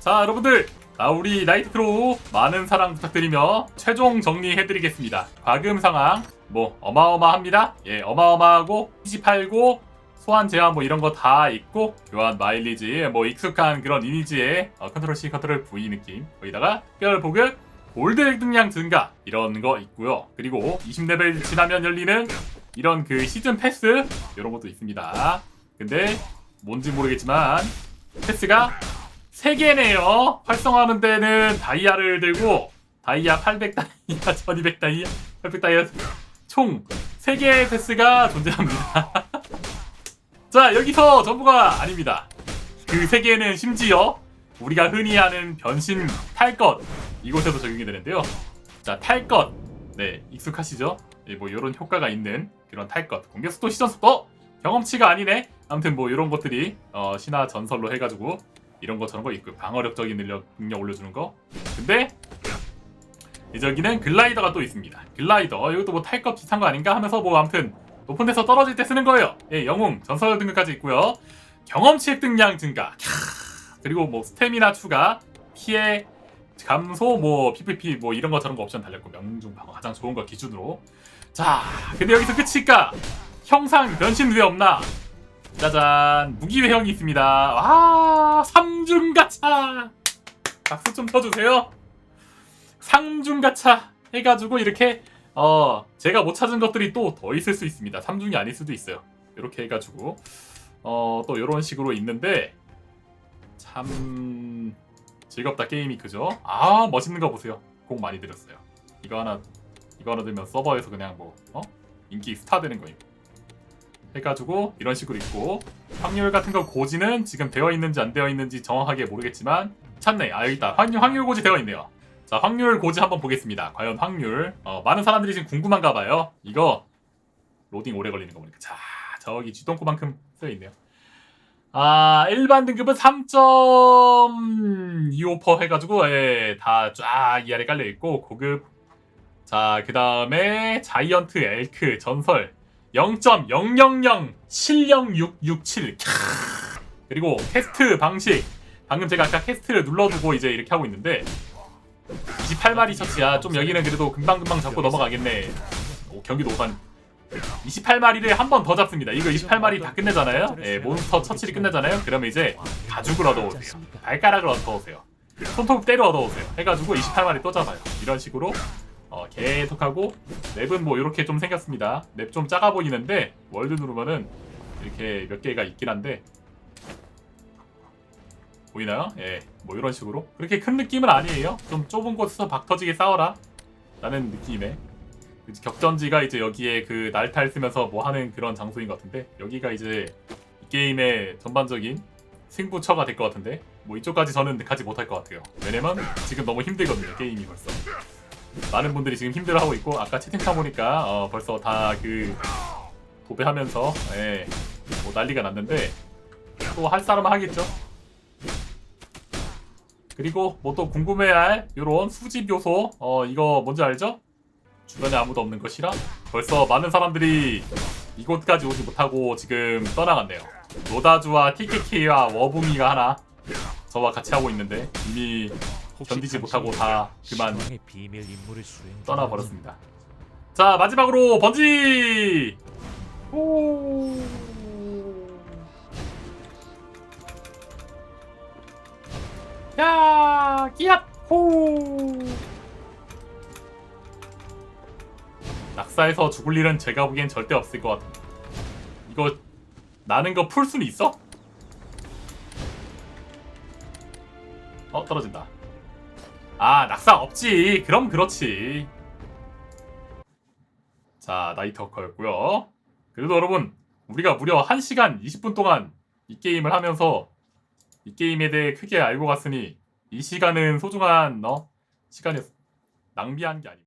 자 여러분들 아, 우리 나이트크로우 많은 사랑 부탁드리며 최종 정리해드리겠습니다. 과금 상황 뭐 어마어마합니다. 예 어마어마하고 PC 팔고 소환 제한 뭐 이런 거 다 있고 교환 마일리지 뭐 익숙한 그런 이미지의 어, 컨트롤 C 컨트롤 V 느낌. 거기다가 특별 보급 골드 등량 증가 이런 거 있고요. 그리고 20레벨 지나면 열리는 이런 그 시즌 패스 이런 것도 있습니다. 근데 뭔지 모르겠지만 패스가 3개네요. 활성화하는 데는 다이아를 들고 다이아 800 다이아 1200 다이아 800 다이아 총 3개의 패스가 존재합니다. 자 여기서 전부가 아닙니다. 그 3개는 심지어 우리가 흔히 하는 변신 탈것 이곳에도 적용이 되는데요. 자 탈 것. 네 익숙하시죠? 예, 뭐 이런 효과가 있는 그런 탈 것. 공격 속도 시전 속도 어? 경험치가 아니네. 아무튼 뭐 이런 것들이 어, 신화 전설로 해가지고 이런 거 저런 거 있고 방어력적인 능력, 능력 올려주는 거. 근데 이제 여기는 글라이더가 또 있습니다. 글라이더. 어, 이것도 뭐 탈것 비슷한 거 아닌가 하면서 뭐 아무튼 높은 데서 떨어질 때 쓰는 거예요. 예 영웅 전설 등급까지 있고요. 경험치 획득량 증가. 캬, 그리고 뭐 스태미나 추가 피해 감소 뭐 PVP 뭐 이런 거 저런 거 옵션 달렸고 명중 방어 가장 좋은 거 기준으로. 자 근데 여기서 끝일까? 형상 변신 왜 없나 짜잔. 무기 외형이 있습니다. 와 삼중 가차. 박수 좀 쳐주세요. 상중 가차 해가지고 이렇게 어 제가 못 찾은 것들이 또 더 있을 수 있습니다. 삼중이 아닐 수도 있어요. 이렇게 해가지고 어또 이런 식으로 있는데 참 즐겁다 게임이. 그죠? 아 멋있는 거 보세요. 공 많이 들였어요. 이거 하나 이거 하나 들면 서버에서 그냥 뭐 어? 인기 스타 되는 거임 해가지고 이런 식으로 있고 확률 같은 거 고지는 지금 되어 있는지 안 되어 있는지 정확하게 모르겠지만 찾네. 아 있다. 확률, 확률 고지 되어 있네요. 자 확률 고지 한번 보겠습니다. 과연 확률. 어, 많은 사람들이 지금 궁금한가 봐요. 이거 로딩 오래 걸리는 거 보니까. 자 저기 쥐똥꼬만큼 쓰여 있네요. 아 일반 등급은 3.25% 해가지고 예, 다쫙 이 아래 깔려 있고 고급. 자 그 다음에 자이언트 엘크 전설 0.000 실력 667 그리고 캐스트 방식. 방금 제가 아까 캐스트를 눌러두고 이제 이렇게 하고 있는데 28마리 처치야. 좀 여기는 그래도 금방금방 잡고 넘어가겠네. 오, 경기도 오산 28마리를 한 번 더 잡습니다. 이거 28마리 다 끝내잖아요? 예, 몬스터 처치를 끝내잖아요? 그러면 이제 가죽을 얻어오세요. 발가락을 얻어오세요. 손톱 때려 얻어오세요. 해가지고 28마리 또 잡아요. 이런 식으로 어, 계속하고 맵은 뭐 이렇게 좀 생겼습니다. 맵 좀 작아 보이는데 월드 누르면은 이렇게 몇 개가 있긴 한데 보이나요? 예, 뭐 이런 식으로 그렇게 큰 느낌은 아니에요. 좀 좁은 곳에서 박 터지게 싸워라 라는 느낌의 그 격전지가 이제 여기에 그 날탈 쓰면서 뭐 하는 그런 장소인 것 같은데 여기가 이제 이 게임의 전반적인 승부처가 될 것 같은데 뭐 이쪽까지 저는 가지 못할 것 같아요. 왜냐면 지금 너무 힘들거든요 게임이 벌써. 많은 분들이 지금 힘들어하고 있고 아까 채팅창 보니까 어, 벌써 다 그 도배하면서 예, 뭐 난리가 났는데 또 할 사람은 하겠죠. 그리고 뭐 또 궁금해할 요런 수집 요소 어 이거 뭔지 알죠? 주변에 아무도 없는 것이라 벌써 많은 사람들이 이곳까지 오지 못하고 지금 떠나갔네요. 로다주와 TKK와 워붕이가 하나 저와 같이 하고 있는데 이미 견디지 못하고 다 그만 떠나버렸습니다. 자 마지막으로 번지. 오. 야 끼앗 호. 낙사해서 죽을 일은 제가 보기엔 절대 없을 것 같아. 이거 나는 거 풀 수는 있어? 어 떨어진다. 아 낙사 없지. 그럼 그렇지. 자 나이트 워커였고요. 그래도 여러분 우리가 무려 1시간 20분 동안 이 게임을 하면서 이 게임에 대해 크게 알고 갔으니 이 시간은 소중한 너 시간이었어 낭비한 게 아니고